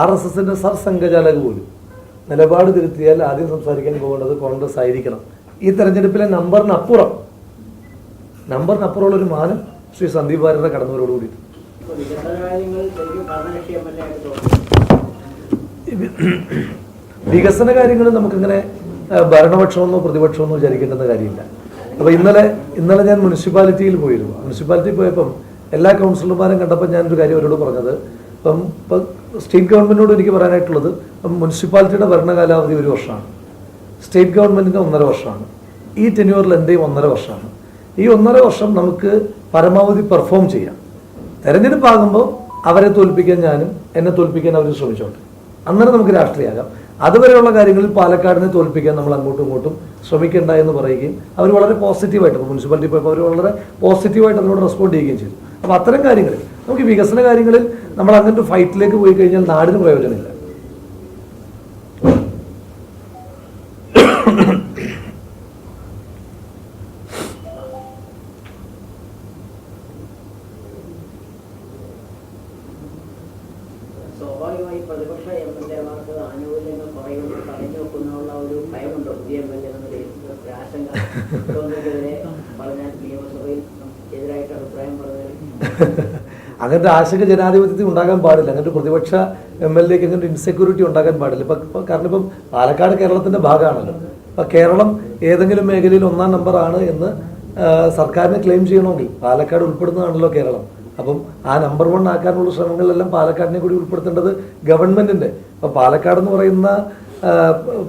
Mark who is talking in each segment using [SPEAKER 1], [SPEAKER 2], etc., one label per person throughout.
[SPEAKER 1] R S എസിന്റെ സർസംഘചാലക പോലും നിലപാട് തിരുത്തിയാൽ ആദ്യം സംസാരിക്കാൻ പോകേണ്ടത് കോൺഗ്രസ് ആയിരിക്കണം. ഈ തെരഞ്ഞെടുപ്പിലെ നമ്പറിനപ്പുറം നമ്പറിനപ്പുറമുള്ള ഒരു മാനം ശ്രീ സന്ദീപ് ഭാരത കടന്നവരോടുകൂടി
[SPEAKER 2] വികസന കാര്യങ്ങൾ
[SPEAKER 1] നമുക്കിങ്ങനെ ഭരണപക്ഷമെന്നോ പ്രതിപക്ഷമെന്നോ വിചാരിക്കേണ്ടെന്ന കാര്യമില്ല. അപ്പൊ ഇന്നലെ ഇന്നലെ ഞാൻ മുനിസിപ്പാലിറ്റിയിൽ പോയിരുന്നു. മുനിസിപ്പാലിറ്റി പോയപ്പം എല്ലാ കൗൺസിലർമാരും കണ്ടപ്പോൾ ഞാനൊരു കാര്യം അവരോട് പറഞ്ഞത്. ഇപ്പം സ്റ്റേറ്റ് ഗവൺമെന്റിനോട് എനിക്ക് പറയാനായിട്ടുള്ളത് മുനിസിപ്പാലിറ്റിയുടെ ഭരണകാലാവധി ഒരു വർഷമാണ്. സ്റ്റേറ്റ് ഗവൺമെന്റിന്റെ ഒന്നര വർഷമാണ്. ഈ ടെന്യൂറിൽ എന്റെയും ഒന്നര വർഷമാണ്. ഈ ഒന്നര വർഷം നമുക്ക് പരമാവധി പെർഫോം ചെയ്യാം. തെരഞ്ഞെടുപ്പ് ആകുമ്പോൾ അവരെ തോൽപ്പിക്കാൻ ഞാനും എന്നെ തോൽപ്പിക്കാൻ അവർ ശ്രമിച്ചോട്ടെ. അന്നേരം നമുക്ക് രാഷ്ട്രീയമാകാം അതുവരെയുള്ള കാര്യങ്ങളിൽ പാലക്കാടിനെ തോൽപ്പിക്കാൻ നമ്മൾ അങ്ങോട്ടും ഇങ്ങോട്ടും ശ്രമിക്കേണ്ട എന്ന് പറയുകയും അവർ വളരെ പോസിറ്റീവായിട്ട് മുനിസിപ്പാലിറ്റി പോയപ്പോൾ അവർ വളരെ പോസിറ്റീവായിട്ട് അതിനോട് റെസ്പോണ്ട് ചെയ്യുകയും ചെയ്തു. അപ്പോൾ അത്തരം കാര്യങ്ങളിൽ നമുക്ക് വികസന കാര്യങ്ങളിൽ നമ്മൾ അങ്ങനത്തെ ഫൈറ്റിലേക്ക് പോയി കഴിഞ്ഞാൽ നാടിന് പ്രയോജനമില്ല.
[SPEAKER 2] സ്വാഭാവികമായി പ്രതിപക്ഷ എം എൽ എമാർക്ക് ആനുകൂല്യങ്ങൾ പറയുന്നത് തടഞ്ഞു വെക്കുന്നുള്ള ഒരു ഭയമുണ്ടോ. പുതിയ എം എൽ എ എന്ന നിലയിൽ ഒരു ആശങ്ക. ഗവൺമെന്റിനെതിരെ പറഞ്ഞാൽ നിയമസഭയിൽ എതിരായിട്ട് അഭിപ്രായം പറഞ്ഞാൽ
[SPEAKER 1] അങ്ങനത്തെ ആശങ്ക ജനാധിപത്യത്തിൽ ഉണ്ടാകാൻ പാടില്ല. അങ്ങനത്തെ പ്രതിപക്ഷ എം എൽ എക്ക് അങ്ങനത്തെ ഇൻസെക്യൂരിറ്റി ഉണ്ടാകാൻ പാടില്ല. ഇപ്പൊ കാരണം ഇപ്പം പാലക്കാട് കേരളത്തിന്റെ ഭാഗമാണല്ലോ. അപ്പൊ കേരളം ഏതെങ്കിലും മേഖലയിൽ ഒന്നാം നമ്പർ ആണ് എന്ന് സർക്കാരിനെ ക്ലെയിം ചെയ്യണമെങ്കിൽ പാലക്കാട് ഉൾപ്പെടുന്നതാണല്ലോ കേരളം. അപ്പം ആ നമ്പർ വൺ ആക്കാനുള്ള ശ്രമങ്ങളിലെല്ലാം പാലക്കാടിനെ കൂടി ഉൾപ്പെടുത്തേണ്ടത് ഗവൺമെന്റിന്റെ. ഇപ്പൊ പാലക്കാട് എന്ന് പറയുന്ന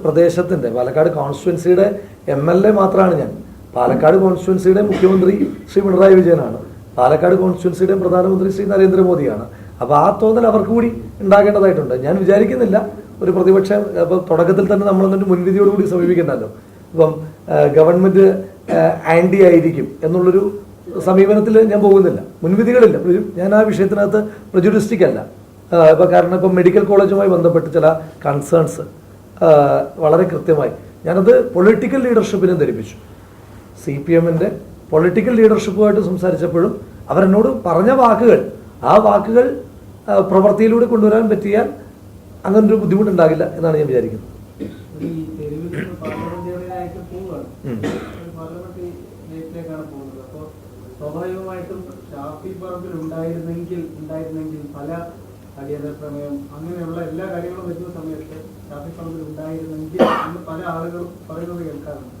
[SPEAKER 1] പ്രദേശത്തിന്റെ പാലക്കാട് കോൺസ്റ്റിറ്റ്യുവൻസിയുടെ എം എൽ എ മാത്രമാണ് ഞാൻ. പാലക്കാട് കോൺസ്റ്റിറ്റ്യുവൻസിയുടെ മുഖ്യമന്ത്രി ശ്രീ പിണറായി വിജയനാണ്. പാലക്കാട് കോൺസ്റ്റിറ്റ്യൻസിയുടെയും പ്രധാനമന്ത്രി ശ്രീ നരേന്ദ്രമോദിയാണ്. അപ്പോൾ ആ തോന്നൽ അവർക്ക് കൂടി ഉണ്ടാകേണ്ടതായിട്ടുണ്ട്. ഞാൻ വിചാരിക്കുന്നില്ല. ഒരു പ്രതിപക്ഷ അപ്പോൾ തുടക്കത്തിൽ തന്നെ നമ്മൾ എന്നിട്ട് മുൻവിധിയോടുകൂടി സമീപിക്കണ്ടല്ലോ ഇപ്പം ഗവൺമെന്റ് ആന്റി ആയിരിക്കും എന്നുള്ളൊരു സമീപനത്തിൽ ഞാൻ പോകുന്നില്ല. മുൻവിധികളില്ല. ഞാൻ ആ വിഷയത്തിനകത്ത് പ്രജുഡിസ്റ്റിക് അല്ല. ആ, കാരണം ഇപ്പം മെഡിക്കൽ കോളേജുമായി ബന്ധപ്പെട്ട് ചില കൺസേൺസ് വളരെ കൃത്യമായി. ഞാനത് പൊളിറ്റിക്കൽ ലീഡർഷിപ്പിനെ ധരിപ്പിച്ചു. സി പി എമ്മിന്റെ പൊളിറ്റിക്കൽ ലീഡർഷിപ്പുമായിട്ട് സംസാരിച്ചപ്പോഴും അവരെന്നോട് പറഞ്ഞ വാക്കുകൾ ആ വാക്കുകൾ പ്രവൃത്തിയിലൂടെ കൊണ്ടുവരാൻ പറ്റിയാൽ അങ്ങനെ ഒരു ബുദ്ധിമുട്ടുണ്ടാകില്ല എന്നാണ് ഞാൻ വിചാരിക്കുന്നത്.
[SPEAKER 3] സ്വാഭാവികമായിട്ടും ഷാഫി പറമ്പിൽ ഉണ്ടായിരുന്നെങ്കിൽ ഉണ്ടായിരുന്നെങ്കിൽ പല അടിയന്തര പ്രമേയം അങ്ങനെയുള്ള എല്ലാ കാര്യങ്ങളും വരുന്ന സമയത്ത് ഷാഫി പറമ്പിൽ ഉണ്ടായിരുന്നെങ്കിൽ പല ആളുകളും പറയുന്നത് കേൾക്കാറുണ്ട്.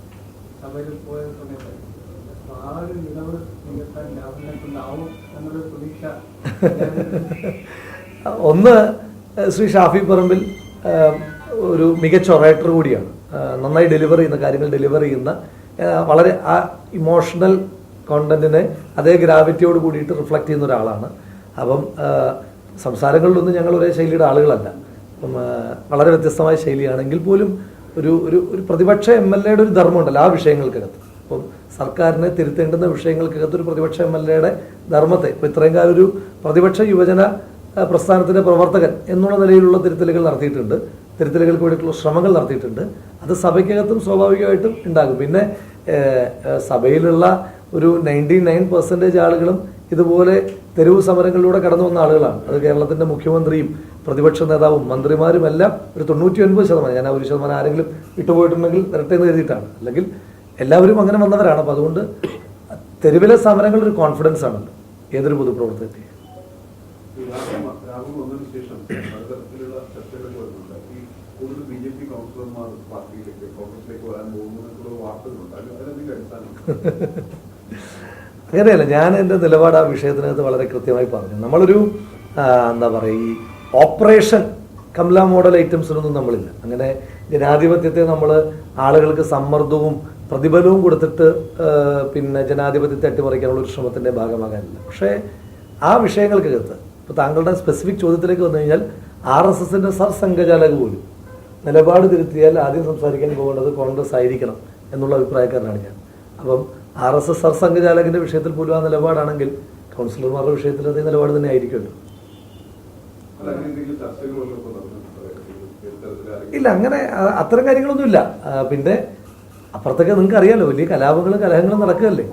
[SPEAKER 3] സഭയിൽ പോയ സമയത്ത് അപ്പൊ
[SPEAKER 1] ഒന്ന് ശ്രീ ഷാഫി പറമ്പിൽ ഒരു മികച്ച ഒറേറ്റർ കൂടിയാണ്. നന്നായി ഡെലിവർ ചെയ്യുന്ന കാര്യങ്ങൾ ഡെലിവർ ചെയ്യുന്ന വളരെ ആ ഇമോഷണൽ കോണ്ടന്റിനെ അതേ ഗ്രാവിറ്റിയോട് കൂടിയിട്ട് റിഫ്ലക്ട് ചെയ്യുന്ന ഒരാളാണ്. അപ്പം സംസാരങ്ങളിലൊന്നും ഞങ്ങൾ ഒരേ ശൈലിയുടെ ആളുകളല്ല. അപ്പം വളരെ വ്യത്യസ്തമായ ശൈലിയാണെങ്കിൽ പോലും ഒരു ഒരു ഒരു പ്രതിപക്ഷ എം എൽ എയുടെ ഒരു ധർമ്മമുണ്ടല്ലോ ആ വിഷയങ്ങൾക്കകത്ത് അപ്പം സർക്കാരിനെ തിരുത്തേണ്ടുന്ന വിഷയങ്ങൾക്കകത്ത് ഒരു പ്രതിപക്ഷ എം എൽ എയുടെ ധർമ്മത്തെ ഇപ്പോൾ ഇത്രയും കാലം ഒരു പ്രതിപക്ഷ യുവജന പ്രസ്ഥാനത്തിന്റെ പ്രവർത്തകൻ എന്നുള്ള നിലയിലുള്ള തിരുത്തലുകൾ നടത്തിയിട്ടുണ്ട്. തിരുത്തലുകൾക്ക് വേണ്ടിയിട്ടുള്ള ശ്രമങ്ങൾ നടത്തിയിട്ടുണ്ട്. അത് സഭയ്ക്കകത്തും സ്വാഭാവികമായിട്ടും ഉണ്ടാകും. പിന്നെ സഭയിലുള്ള ഒരു നയന്റി നയൻ പെർസെന്റേജ് ആളുകളും ഇതുപോലെ തെരുവ് സമരങ്ങളിലൂടെ കടന്നു വന്ന ആളുകളാണ്. അത് കേരളത്തിന്റെ മുഖ്യമന്ത്രിയും പ്രതിപക്ഷ നേതാവും മന്ത്രിമാരും എല്ലാം ഒരു തൊണ്ണൂറ്റി ഒൻപത് ശതമാനം ഞാൻ ആ ഒരു ശതമാനം ആരെങ്കിലും വിട്ടുപോയിട്ടുണ്ടെങ്കിൽ വരട്ടെ കരുതിയിട്ടാണ്. അല്ലെങ്കിൽ എല്ലാവരും അങ്ങനെ വന്നവരാണ്. അപ്പോൾ അതുകൊണ്ട് തെരുവിലെ സമരങ്ങൾ ഒരു കോൺഫിഡൻസ് ആണ് ഏതൊരു
[SPEAKER 4] പൊതുപ്രവർത്തകത്തെ
[SPEAKER 1] അങ്ങനെയല്ല ഞാൻ എന്റെ നിലപാട് ആ വിഷയത്തിനകത്ത് വളരെ കൃത്യമായി പറഞ്ഞു. നമ്മളൊരു എന്താ പറയുക ഈ ഓപ്പറേഷൻ കമല മോഡൽ ഐറ്റംസിനൊന്നും നമ്മളില്ല. അങ്ങനെ ജനാധിപത്യത്തെ നമ്മൾ ആളുകൾക്ക് സമ്മർദ്ദവും പ്രതിഫലവും കൊടുത്തിട്ട് പിന്നെ ജനാധിപത്യത്തെ അട്ടിമറിക്കാനുള്ള ഒരു ശ്രമത്തിന്റെ ഭാഗമാകാനില്ല. പക്ഷേ ആ വിഷയങ്ങൾക്കകത്ത് ഇപ്പോൾ താങ്കളുടെ സ്പെസിഫിക് ചോദ്യത്തിലേക്ക് വന്നു കഴിഞ്ഞാൽ ആർ എസ് എസിന്റെ സർസംഘചാലക പോലും നിലപാട് തിരുത്തിയാൽ ആദ്യം സംസാരിക്കാൻ പോകേണ്ടത് കോൺഗ്രസ് ആയിരിക്കണം എന്നുള്ള അഭിപ്രായക്കാരനാണ് ഞാൻ. അപ്പം ആർ എസ് എസ് സർസംഘചാലകന്റെ വിഷയത്തിൽ പോലും ആ നിലപാടാണെങ്കിൽ കൗൺസിലർമാരുടെ വിഷയത്തിൽ അതേ നിലപാട് തന്നെ ആയിരിക്കുമല്ലോ. ഇല്ല അങ്ങനെ അത്തരം കാര്യങ്ങളൊന്നുമില്ല. പിന്നെ അപ്പുറത്തൊക്കെ നിങ്ങൾക്ക് അറിയാലോ വലിയ കലാപങ്ങളും കലഹങ്ങളും നടക്കുകയല്ലേ?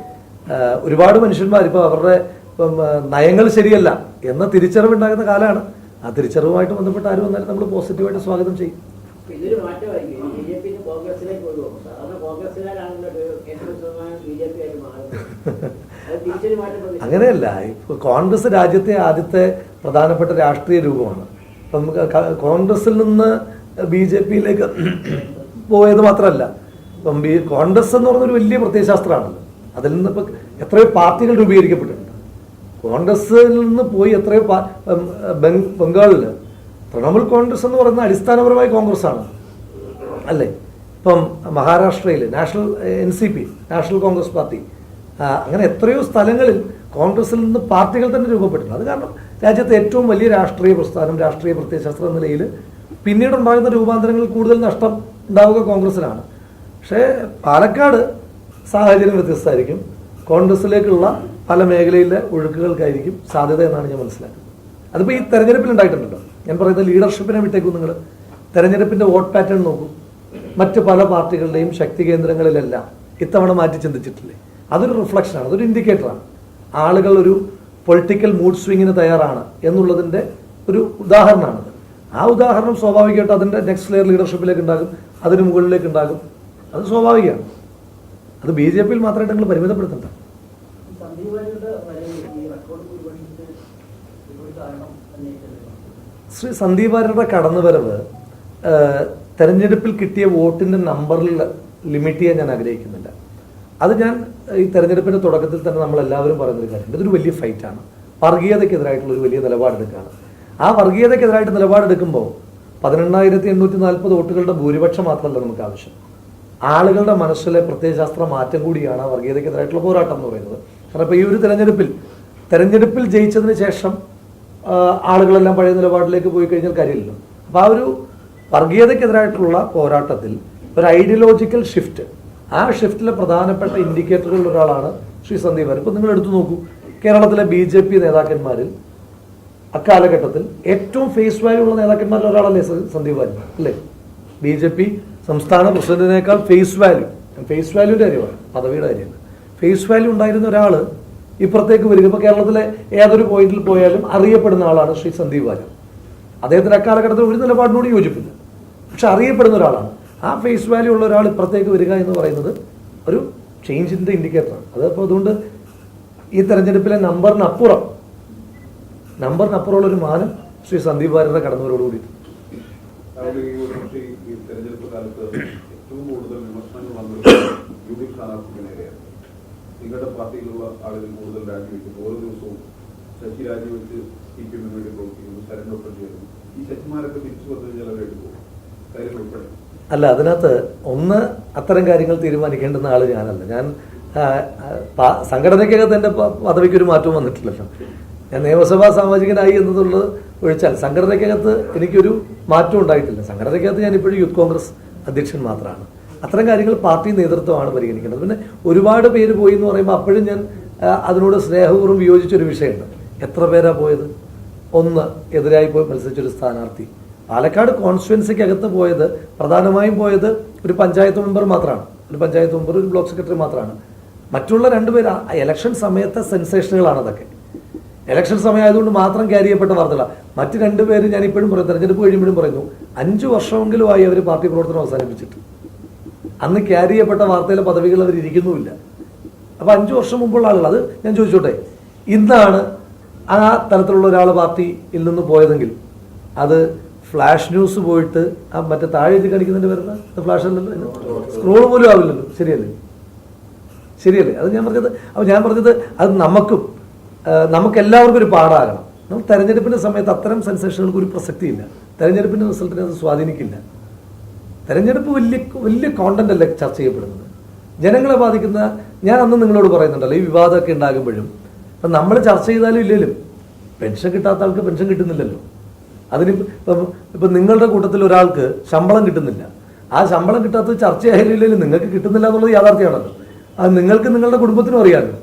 [SPEAKER 1] ഒരുപാട് മനുഷ്യന്മാർ ഇപ്പോൾ അവരുടെ ഇപ്പം നയങ്ങൾ ശരിയല്ല എന്ന തിരിച്ചറിവുണ്ടാകുന്ന കാലമാണ്. ആ തിരിച്ചറിവുമായിട്ട് ബന്ധപ്പെട്ട് ആര് വന്നാലും നമ്മൾ പോസിറ്റീവായിട്ട് സ്വാഗതം ചെയ്യും.
[SPEAKER 2] അപ്പൊ ഇതൊരു മാറ്റമായിരിക്കും. ബി ജെ പി കോൺഗ്രസിലേക്ക് വരുമോ സാധാരണ കോൺഗ്രസ്സുകാരാണല്ലോ എൺപത് ശതമാനം ബി ജെ പി ആയിട്ട് മാറുന്നത്. അത് തിരിച്ചൊരു
[SPEAKER 1] അങ്ങനെയല്ല ഇപ്പോൾ കോൺഗ്രസ് രാജ്യത്തെ ആദ്യത്തെ പ്രധാനപ്പെട്ട രാഷ്ട്രീയ രൂപമാണ്. അപ്പം ക- കോൺഗ്രസിൽ നിന്ന് ബി ജെ പിയിലേക്ക് പോയത് മാത്രമല്ല ഇപ്പം ഈ കോൺഗ്രസ് എന്ന് പറഞ്ഞൊരു വലിയ പ്രത്യയശാസ്ത്രമാണല്ലോ. അതിൽ നിന്ന് ഇപ്പം എത്രയോ പാർട്ടികൾ രൂപീകരിക്കപ്പെട്ടിട്ടുണ്ട്. കോൺഗ്രസിൽ നിന്ന് പോയി എത്രയോ ബംഗാളിൽ തൃണമൂൽ കോൺഗ്രസ് എന്ന് പറയുന്ന അടിസ്ഥാനപരമായി കോൺഗ്രസ് ആണ് അല്ലേ? ഇപ്പം മഹാരാഷ്ട്രയിൽ national N C P national Congress party അങ്ങനെ എത്രയോ സ്ഥലങ്ങളിൽ കോൺഗ്രസിൽ നിന്ന് പാർട്ടികൾ തന്നെ രൂപപ്പെട്ടിട്ടുണ്ട്. അത് കാരണം രാജ്യത്തെ ഏറ്റവും വലിയ രാഷ്ട്രീയ പ്രസ്ഥാനം രാഷ്ട്രീയ പ്രത്യയശാസ്ത്ര നിലയിൽ പിന്നീടുണ്ടാകുന്ന രൂപാന്തരങ്ങളിൽ കൂടുതൽ നഷ്ടം ഉണ്ടാവുക കോൺഗ്രസിനാണ് പക്ഷേ പാലക്കാട് സാഹചര്യം വ്യത്യസ്തമായിരിക്കും. കോൺഗ്രസിലേക്കുള്ള പല മേഖലയിലെ ഒഴുക്കുകൾക്കായിരിക്കും സാധ്യത എന്നാണ് ഞാൻ മനസ്സിലാക്കുന്നത്. അതിപ്പോൾ ഈ തെരഞ്ഞെടുപ്പിൽ ഉണ്ടായിട്ടുണ്ടല്ലോ. ഞാൻ പറയുന്നത് ലീഡർഷിപ്പിനെ വിട്ടേക്കും നിങ്ങൾ. തെരഞ്ഞെടുപ്പിന്റെ വോട്ട് പാറ്റേൺ നോക്കും. മറ്റ് പല പാർട്ടികളുടെയും ശക്തി കേന്ദ്രങ്ങളിലെല്ലാം ഇത്തവണ മാറ്റി ചിന്തിച്ചിട്ടില്ലേ? അതൊരു റിഫ്ലക്ഷനാണ് അതൊരു ഇൻഡിക്കേറ്ററാണ് ആളുകൾ ഒരു പൊളിറ്റിക്കൽ മൂഡ് സ്വിങ്ങിന് തയ്യാറാണ് എന്നുള്ളതിന്റെ ഒരു ഉദാഹരണമാണത്. ആ ഉദാഹരണം സ്വാഭാവികമായിട്ട് അതിന്റെ നെക്സ്റ്റ് ലെയർ ലീഡർഷിപ്പിലേക്ക് ഉണ്ടാകും അതിന് മുകളിലേക്ക് ഉണ്ടാകും. അത് സ്വാഭാവികമാണ് അത് ബി ജെ പിയിൽ മാത്രമായിട്ട് നിങ്ങൾ പരിമിതപ്പെടുത്തണ്ട. ശ്രീ സന്ദീപ് വാര്യരുടെ കടന്നുവരവ് തെരഞ്ഞെടുപ്പിൽ കിട്ടിയ വോട്ടിന്റെ നമ്പറിൽ ലിമിറ്റ് ചെയ്യാൻ ഞാൻ ആഗ്രഹിക്കുന്നില്ല. അത് ഞാൻ ഈ തെരഞ്ഞെടുപ്പിന്റെ തുടക്കത്തിൽ തന്നെ നമ്മൾ എല്ലാവരും പറയുന്നൊരു കാര്യമുണ്ട്. ഇതൊരു വലിയ ഫൈറ്റാണ്. വർഗീയതയ്ക്കെതിരായിട്ടുള്ള ഒരു വലിയ നിലപാടെടുക്കുകയാണ് ആ വർഗീയതയ്ക്കെതിരായിട്ട് നിലപാടെടുക്കുമ്പോൾ പതിനെണ്ണായിരത്തി എണ്ണൂറ്റി നാൽപ്പത് വോട്ടുകളുടെ ഭൂരിപക്ഷം മാത്രമല്ല നമുക്ക് ആവശ്യം. ആളുകളുടെ മനസ്സിലെ പ്രത്യയശാസ്ത്ര മാറ്റം കൂടിയാണ് വർഗീയതയ്ക്കെതിരായിട്ടുള്ള പോരാട്ടം എന്ന് പറയുന്നത്. കാരണം ഇപ്പോൾ ഈ ഒരു തെരഞ്ഞെടുപ്പിൽ തെരഞ്ഞെടുപ്പിൽ ജയിച്ചതിന് ശേഷം ആളുകളെല്ലാം പഴയ നിലപാടിലേക്ക് പോയി കഴിഞ്ഞാൽ കാര്യമില്ലല്ലോ. അപ്പോൾ ആ ഒരു വർഗീയതയ്ക്കെതിരായിട്ടുള്ള പോരാട്ടത്തിൽ ഒരു ഐഡിയോളജിക്കൽ ഷിഫ്റ്റ് ആ ഷിഫ്റ്റിലെ പ്രധാനപ്പെട്ട ഇൻഡിക്കേറ്ററുകളിൽ ഒരാളാണ് ശ്രീ സന്ദീപ് ഇപ്പോൾ ഇപ്പം നിങ്ങൾ എടുത്തു നോക്കൂ കേരളത്തിലെ ബി ജെ പി നേതാക്കന്മാരിൽ അക്കാലഘട്ടത്തിൽ ഏറ്റവും ഫേസ് വാല്യൂ ഉള്ള നേതാക്കന്മാരിൽ ഒരാളല്ലേ സന്ദീപ് വാര്യർ അല്ലേ? ബി ജെ പി സംസ്ഥാന പ്രസിഡന്റിനേക്കാൾ ഫേസ് വാല്യൂ ഫേസ് വാല്യൂന്റെ കാര്യമാണ് പദവിയുടെ കാര്യമാണ് ഫേസ് വാല്യൂ ഉണ്ടായിരുന്ന ഒരാൾ ഇപ്പുറത്തേക്ക് വരിക ഇപ്പോൾ കേരളത്തിലെ ഏതൊരു പോയിന്റിൽ പോയാലും അറിയപ്പെടുന്ന ആളാണ് ശ്രീ സന്ദീപ് വാര്യർ. അദ്ദേഹത്തിന് അക്കാലഘട്ടത്തിൽ ഒരു നിലപാടിനോട് യോജിപ്പില്ല. പക്ഷെ അറിയപ്പെടുന്ന ഒരാളാണ്. ആ ഫേസ് വാല്യൂ ഉള്ള ഒരാൾ ഇപ്പുറത്തേക്ക് വരിക എന്ന് പറയുന്നത് ഒരു ചേഞ്ചിന്റെ ഇൻഡിക്കേറ്ററാണ് അതപ്പോൾ അതുകൊണ്ട് ഈ തെരഞ്ഞെടുപ്പിലെ നമ്പറിനപ്പുറം നമ്പറിനപ്പുറമുള്ള ഒരു മാനം ശ്രീ സന്ദീപ് വാര്യരുടെ കടന്നവരോടുകൂടി
[SPEAKER 4] ഏറ്റവും കൂടുതൽ വിമർശനങ്ങൾ വന്നത് യു ഡി എഫ് നിങ്ങളുടെ പാർട്ടിയിലുള്ള ആളുകൾ കൂടുതൽ രാജിവെക്കുന്നു ഓരോ ദിവസവും ശശി രാജിവെച്ച് സി പി എമ്മിന് വേണ്ടി പ്രവർത്തിക്കുന്നു ശരണ്ടൊപ്പം ചെയ്യുന്നു. ഈ ശശിമാരൊക്കെ തിരിച്ചു വന്നു കഴിഞ്ഞാൽ അവരായിട്ട് പോകും. കാര്യം
[SPEAKER 1] അല്ല അതിനകത്ത് ഒന്ന് അത്തരം കാര്യങ്ങൾ തീരുമാനിക്കേണ്ടുന്ന ആൾ ഞാനല്ല. ഞാൻ സംഘടനയ്ക്കകത്ത് എന്റെ പദവിക്കൊരു മാറ്റവും വന്നിട്ടില്ലല്ലോ. ഞാൻ നിയമസഭാ സാമാജികനായി എന്നതുള്ളത് ഒഴിച്ചാൽ സംഘടനയ്ക്കകത്ത് എനിക്കൊരു മാറ്റം ഉണ്ടായിട്ടില്ല. സംഘടനയ്ക്കകത്ത് ഞാൻ ഇപ്പോഴും യൂത്ത് കോൺഗ്രസ് അധ്യക്ഷൻ മാത്രമാണ് അത്തരം കാര്യങ്ങൾ പാർട്ടി നേതൃത്വമാണ് പരിഗണിക്കേണ്ടത്. പിന്നെ ഒരുപാട് പേര് പോയി എന്ന് പറയുമ്പോൾ അപ്പോഴും ഞാൻ അതിനോട് സ്നേഹപൂർവം വിയോജിച്ചൊരു വിഷയമുണ്ട്. എത്ര പേരാ പോയത്? ഒന്ന് എതിരായി പോയി മത്സരിച്ചൊരു സ്ഥാനാർത്ഥി. പാലക്കാട് കോൺസ്റ്റുവൻസിക്കകത്ത് പോയത് പ്രധാനമായും പോയത് ഒരു പഞ്ചായത്ത് മെമ്പർ മാത്രമാണ് ഒരു പഞ്ചായത്ത് മെമ്പർ ഒരു ബ്ലോക്ക് സെക്രട്ടറി മാത്രമാണ് മറ്റുള്ള രണ്ടുപേർ ഇലക്ഷൻ സമയത്തെ സെൻസേഷനുകളാണ് അതൊക്കെ. ഇലക്ഷൻ സമയമായതുകൊണ്ട് മാത്രം ക്യാരി ചെയ്യപ്പെട്ട വാർത്തകളാണ് മറ്റ് രണ്ടുപേര് ഞാൻ ഇപ്പോഴും പറയും തെരഞ്ഞെടുപ്പ് കഴിയുമ്പോഴും പറയുന്നു. അഞ്ചു വർഷമെങ്കിലും ആയി അവർ പാർട്ടി പ്രവർത്തനം അവസാനിപ്പിച്ചിട്ട്. അന്ന് ക്യാരി ചെയ്യപ്പെട്ട വാർത്തയിലെ പദവികൾ അവർ ഇരിക്കുന്നുമില്ല. അപ്പൊ അഞ്ചു വർഷം മുമ്പുള്ള ആളുകൾ അത് ഞാൻ ചോദിച്ചോട്ടെ? ഇന്നാണ് ആ തരത്തിലുള്ള ഒരാൾ പാർട്ടിയിൽ നിന്ന് പോയതെങ്കിൽ അത് ഫ്ലാഷ് ന്യൂസ് പോയിട്ട് ആ മറ്റേ താഴെ എഴുതി കാണിക്കുന്നതിന്റെ പേരുന്ന ഫ്ലാഷ് അല്ലല്ലോ? സ്ക്രോൾ പോലും ആവില്ലല്ലോ. ശരിയല്ലേ? ശരിയല്ലേ? അത് ഞാൻ പറഞ്ഞത് അപ്പോൾ ഞാൻ പറഞ്ഞത് അത് നമുക്കും നമുക്ക് എല്ലാവർക്കും ഒരു പാഠമാകണം നമ്മൾ തെരഞ്ഞെടുപ്പിന്റെ സമയത്ത് അത്തരം സെൻസേഷനുകൾക്ക് ഒരു പ്രസക്തിയില്ല. തെരഞ്ഞെടുപ്പിന്റെ റിസൾട്ടിനെ അത് സ്വാധീനിക്കില്ല. തെരഞ്ഞെടുപ്പ് വലിയ വലിയ കോണ്ടന്റ് അല്ല ചർച്ച ചെയ്യപ്പെടുന്നത്? ജനങ്ങളെ ബാധിക്കുന്ന ഞാൻ അന്ന് നിങ്ങളോട് പറയുന്നുണ്ടല്ലോ ഈ വിവാദമൊക്കെ ഉണ്ടാകുമ്പോഴും. അപ്പം നമ്മൾ ചർച്ച ചെയ്താലും ഇല്ലെങ്കിലും പെൻഷൻ കിട്ടാത്ത ആൾക്ക് പെൻഷൻ കിട്ടുന്നില്ലല്ലോ. അതിന് ഇപ്പം ഇപ്പം നിങ്ങളുടെ കൂട്ടത്തിൽ ഒരാൾക്ക് ശമ്പളം കിട്ടുന്നില്ല. ആ ശമ്പളം കിട്ടാത്തത് ചർച്ചയായാലും ഇല്ലെങ്കിലും നിങ്ങൾക്ക് കിട്ടുന്നില്ല എന്നുള്ളത് യാഥാർത്ഥ്യമാണല്ലോ. അത് നിങ്ങൾക്ക് നിങ്ങളുടെ കുടുംബത്തിനും അറിയാമല്ലോ.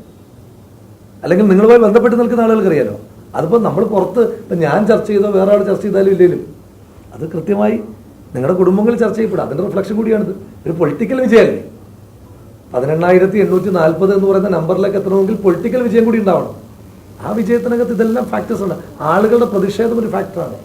[SPEAKER 1] അല്ലെങ്കിൽ നിങ്ങളുമായി ബന്ധപ്പെട്ട് നിൽക്കുന്ന ആളുകൾക്ക് അറിയാലോ അതിപ്പോൾ നമ്മൾ പുറത്ത് ഇപ്പം ഞാൻ ചർച്ച ചെയ്തോ വേറെ ആൾ ചർച്ച ചെയ്താലും ഇല്ലെങ്കിലും അത് കൃത്യമായി നിങ്ങളുടെ കുടുംബങ്ങളിൽ ചർച്ച ചെയ്യപ്പെടും. അതിന്റെ റിഫ്ലക്ഷൻ കൂടിയാണിത്. ഒരു പൊളിറ്റിക്കൽ വിജയമല്ലേ പതിനെണ്ണായിരത്തി എണ്ണൂറ്റി നാൽപ്പത് എന്ന് പറയുന്ന നമ്പറിലേക്ക് എത്തണമെങ്കിൽ പൊളിറ്റിക്കൽ വിജയം കൂടി ഉണ്ടാവണം. ആ വിജയത്തിനകത്ത് ഇതെല്ലാം ഫാക്ടേഴ്സ് ഉണ്ട് ആളുകളുടെ പ്രതിഷേധം ഒരു ഫാക്ടറാണ്